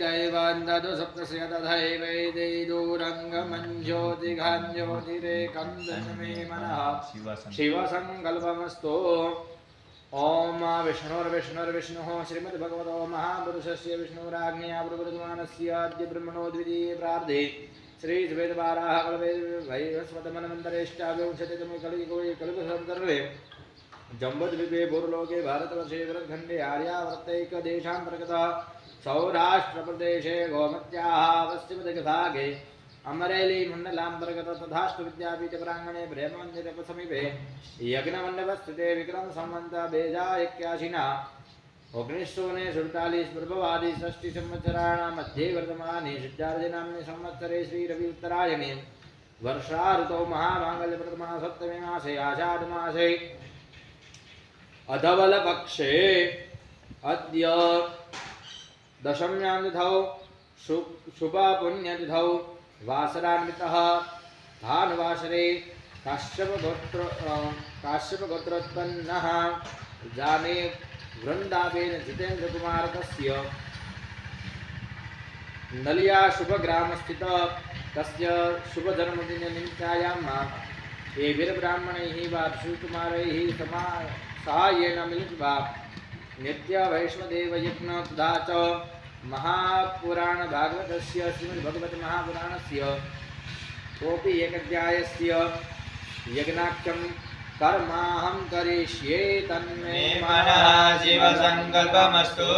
दैवान्ददु सप्तस्य मनः। शिवसङ्कल्पमस्तु। ॐ विष्णुर्विष्णुर्विष्णुः। श्रीमद्भगवतो महापुरुषस्य विष्णुराज्ञया प्रवृतमानस्य ब्रह्मणो द्वितीये प्रार्धे श्रीद्वैतवाराः कल्पे वैवस्वतमनमन्तरेष्टाविंशतितमे कलियुगे कलिपुसर्वे जम्बद्वीपे पूर्वलोके भारतवर्षे भरतखण्डे आर्यावर्तैकदेशान्तर्गतः सौराष्ट्रप्रदेशे गोमत्याः पश्चिमदिग्भागे अमरेली मण्डलान्तर्गत तथाष्टविद्यापीठप्राङ्गणे प्रेममन्दिरसमीपे यज्ञमण्डपस्थिते विक्रमसम्वन्त बेजा इक्याशिना ओगनिष्ठोने सुडतालीस पूर्ववादी षष्टि संवत्सराणां मध्ये वर्तमाने शुद्धार्जनाम्नि संवत्सरे श्रीरवि उत्तरायणे वर्षा ऋतौ महामाङ्गल्यप्रथमा सप्तमे मासे आषाढमासे अधवलपक्षे अद्य दशम्यां तिथौ शु शुभपुण्यतिथौ, वासरान्वितः भानुवासरे काश्यपगोत्र काश्यपगोत्रोत्पन्नः, जाने वृन्दावेन जितेन्द्रकुमारकस्य नलिया शुभग्रामस्थित तस्य शुभजन्मदिननिमित्तायां एभिर्ब्राह्मणैः वा शिवकुमारैः समा साहाय्येन मिलित्वा नित्यवैष्णदेवयज्ञ तथा च महापुराणभागवतस्य श्रीमद्भगवतमहापुराणस्य कोऽपि एकध्यायस्य यज्ञाख्यं कर्माहं करिष्ये तन्मे मनः शिवसङ्कल्पमस्तु।